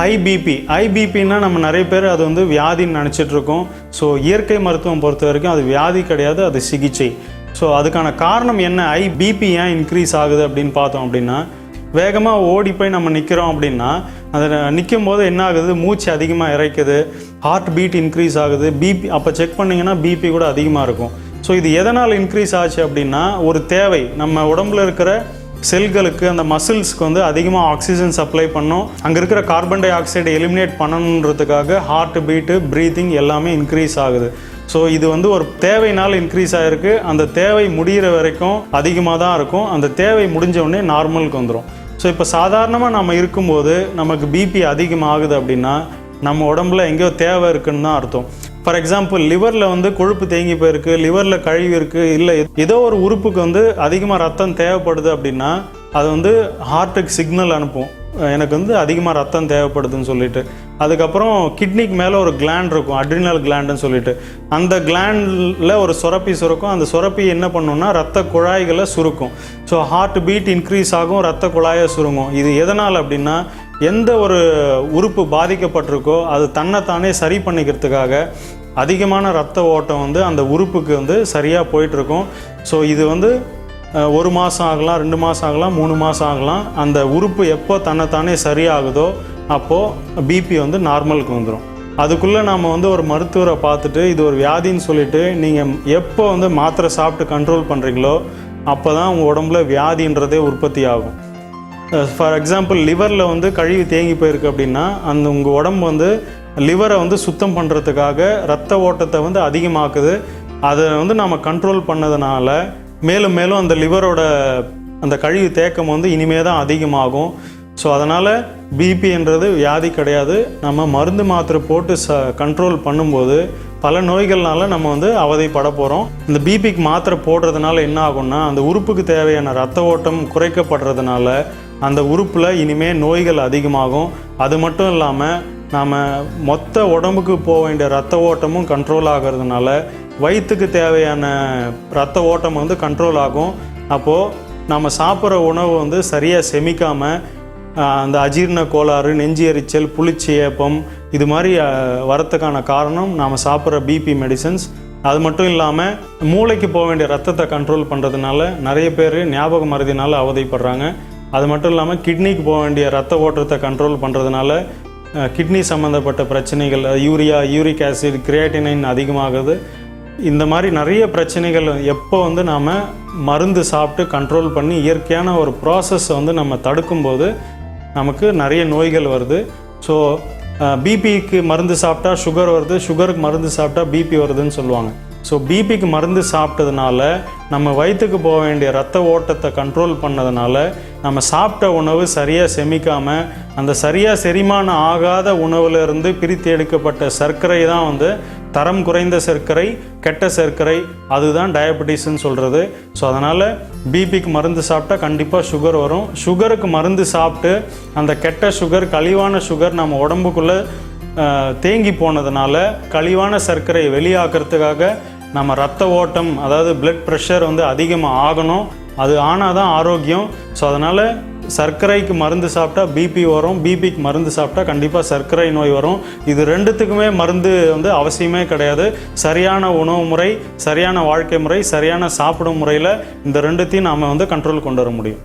High BP high பிபின்னா நம்ம நிறைய பேர் அது வந்து வியாதின்னு நினச்சிட்டு இருக்கோம் ஸோ இயற்கை மருத்துவம் பொறுத்த வரைக்கும் அது வியாதி கிடையாது அது சிகிச்சை. ஸோ அதுக்கான காரணம் என்ன? ஐ பிபி ஏன் இன்க்ரீஸ் ஆகுது அப்படின்னு பார்த்தோம் அப்படின்னா வேகமாக ஓடி போய் நம்ம நிற்கிறோம் அப்படின்னா அதில் நிற்கும் போது என்ன ஆகுது? மூச்சு அதிகமாக இறைக்குது. ஹார்ட் பீட் இன்க்ரீஸ் ஆகுது. பிபி அப்போ செக் பண்ணிங்கன்னா பிபி கூட அதிகமாக இருக்கும். ஸோ இது எதனால் இன்க்ரீஸ் ஆச்சு அப்படின்னா ஒரு தேவை. நம்ம உடம்புல இருக்கிற செல்களுக்கு அந்த மசில்ஸ்க்கு வந்து அதிகமாக ஆக்சிஜன் சப்ளை பண்ணும். அங்கே இருக்கிற கார்பன் டை ஆக்சைடை எலிமினேட் பண்ணணுன்றதுக்காக ஹார்ட் பீட்டு ப்ரீத்திங் எல்லாமே இன்க்ரீஸ் ஆகுது. ஸோ இது வந்து ஒரு தேவைனால் இன்க்ரீஸ் ஆகிருக்கு அந்த தேவை முடிகிற வரைக்கும் அதிகமாக தான் இருக்கும். அந்த தேவை முடிஞ்ச உடனே நார்மலுக்கு வந்துடும் ஸோ இப்போ சாதாரணமாக நம்ம இருக்கும்போது நமக்கு பிபி அதிகமாகுது அப்படின்னா நம்ம உடம்புல எங்கேயோ தேவை இருக்குன்னு தான் அர்த்தம். ஃபார் எக்ஸாம்பிள் லிவரில் வந்து கொழுப்பு தேங்கி போயிருக்கு லிவரில் கழிவு இருக்குது இல்லை ஏதோ ஒரு உறுப்புக்கு வந்து அதிகமாக ரத்தம் தேவைப்படுது அப்படின்னா அது வந்து ஹார்ட்டுக்கு சிக்னல் அனுப்பும். எனக்கு வந்து அதிகமாக ரத்தம் தேவைப்படுதுன்னு சொல்லிட்டு. அதுக்கப்புறம் கிட்னிக்கு மேலே ஒரு கிளாண்ட் இருக்கும் அட்ரினல் கிளாண்டுன்னு சொல்லிட்டு. அந்த கிளாண்டில் ஒரு சுரப்பி சுரக்கும். அந்த சுரப்பி என்ன பண்ணுன்னா ரத்த குழாய்களை சுருக்கும். ஸோ ஹார்ட் பீட் இன்க்ரீஸ் ஆகும் ரத்த குழாயை சுருங்கும். இது எதனால் அப்படின்னா எந்த ஒரு உறுப்பு பாதிக்கப்பட்டிருக்கோ அது தன்னைத்தானே சரி பண்ணிக்கிறதுக்காக அதிகமான ரத்த ஓட்டம் வந்து அந்த உறுப்புக்கு வந்து சரியாக போயிட்டுருக்கும். ஸோ இது வந்து ஒரு மாதம் ஆகலாம் ரெண்டு மாதம் ஆகலாம் மூணு மாதம் ஆகலாம். அந்த உறுப்பு எப்போ தன்னைத்தானே சரியாகுதோ அப்போது பிபி வந்து நார்மலுக்கு வந்துடும் அதுக்குள்ளே நாம் வந்து ஒரு மருத்துவரை பார்த்துட்டு இது ஒரு வியாதின்னு சொல்லிட்டு நீங்கள் எப்போ வந்து மாத்திரை சாப்பிட்டு கண்ட்ரோல் பண்ணுறீங்களோ அப்போ தான் உங்கள் உடம்புல வியாதின்றதே உற்பத்தி ஆகும். ஃபார் எக்ஸாம்பிள் லிவரில் வந்து கழிவு தேங்கி போயிருக்கு அப்படின்னா அந்த உங்கள் உடம்பு வந்து லிவரை வந்து சுத்தம் பண்ணுறதுக்காக ரத்த ஓட்டத்தை வந்து அதிகமாக்குது. அதை வந்து நம்ம கண்ட்ரோல் பண்ணதுனால மேலும் மேலும் அந்த லிவரோட அந்த கழிவு தேக்கம் வந்து இனிமே தான் அதிகமாகும். ஸோ அதனால் பிபின்றது வியாதி கிடையாது. நம்ம மருந்து மாத்திரை போட்டு ச கண்ட்ரோல் பண்ணும்போது பல நோய்கள்னால நம்ம வந்து அவதைப்பட போகிறோம் இந்த பிபிக்கு மாத்திரை போடுறதுனால என்ன ஆகும்னா அந்த உறுப்புக்கு தேவையான ரத்த ஓட்டம் குறைக்கப்படுறதுனால அந்த உறுப்பில் இனிமேல் நோய்கள் அதிகமாகும். அது மட்டும் இல்லாமல் நாம் மொத்த உடம்புக்கு போக வேண்டிய ரத்த ஓட்டமும் கண்ட்ரோல் ஆகிறதுனால வயிற்றுக்கு தேவையான ரத்த ஓட்டம் வந்து கண்ட்ரோல் ஆகும். அப்போது நம்ம சாப்பிட்ற உணவு வந்து சரியாக செமிக்காமல் அந்த அஜீர்ண கோளாறு நெஞ்சு எரிச்சல் புளிச்சி ஏப்பம் இது மாதிரி வரத்துக்கான காரணம் நாம் சாப்பிட்ற பிபி மெடிசன்ஸ் அது மட்டும் இல்லாமல் மூளைக்கு போக வேண்டிய ரத்தத்தை கண்ட்ரோல் பண்ணுறதுனால நிறைய பேர் ஞாபக மருதினால அவதைப்படுறாங்க. அது மட்டும் இல்லாமல் கிட்னிக்கு போக வேண்டிய ரத்த ஓட்டத்தை கண்ட்ரோல் பண்ணுறதுனால கிட்னி சம்மந்தப்பட்ட பிரச்சனைகள் யூரியா யூரிக் ஆசிட் கிரியேட்டினைன் அதிகமாகுது. இந்த மாதிரி நிறைய பிரச்சனைகள் எப்போ வந்து நாம் மருந்து சாப்பிட்டு கண்ட்ரோல் பண்ணி இயற்கையான ஒரு ப்ராசஸ் வந்து நம்ம தடுக்கும்போது நமக்கு நிறைய நோய்கள் வருது. ஸோ பிபிக்கு மருந்து சாப்பிட்டா சுகர் வருது சுகருக்கு மருந்து சாப்பிட்டா பிபி வருதுன்னு சொல்லுவாங்க. ஸோ பிபிக்கு மருந்து சாப்பிட்டதுனால நம்ம வயிற்றுக்கு போக வேண்டிய ரத்த ஓட்டத்தை கண்ட்ரோல் பண்ணதுனால நம்ம சாப்பிட்ட உணவு சரியாக செமிக்காமல் அந்த சரியாக செரிமானம் ஆகாத உணவுலேருந்து பிரித்து எடுக்கப்பட்ட சர்க்கரை தான் வந்து தரம் குறைந்த சர்க்கரை கெட்ட சர்க்கரை அதுதான் டயபெட்டிஸ்ன்னு சொல்கிறது ஸோ அதனால் பிபிக்கு மருந்து சாப்பிட்டா கண்டிப்பாக சுகர் வரும். சுகருக்கு மருந்து சாப்பிட்டு அந்த கெட்ட சுகர் கழிவான சுகர் நம்ம உடம்புக்குள்ளே தேங்கி போனதுனால கழிவான சர்க்கரை வெளியாக்குறதுக்காக நம்ம ரத்த ஓட்டம் அதாவது பிளட் ப்ரெஷர் வந்து அதிகமாக ஆகணும். அது ஆனால் தான் ஆரோக்கியம். ஸோ அதனால் சர்க்கரைக்கு மருந்து சாப்பிட்டா பிபி வரும். பிபிக்கு மருந்து சாப்பிட்டா கண்டிப்பாக சர்க்கரை நோய் வரும். இது ரெண்டுத்துக்குமே மருந்து வந்து அவசியமே கிடையாது. சரியான உணவு முறை சரியான வாழ்க்கை முறை சரியான சாப்பிடும் முறையில் இந்த ரெண்டுத்தையும் நாம் வந்து கண்ட்ரோல் கொண்டு வர முடியும்.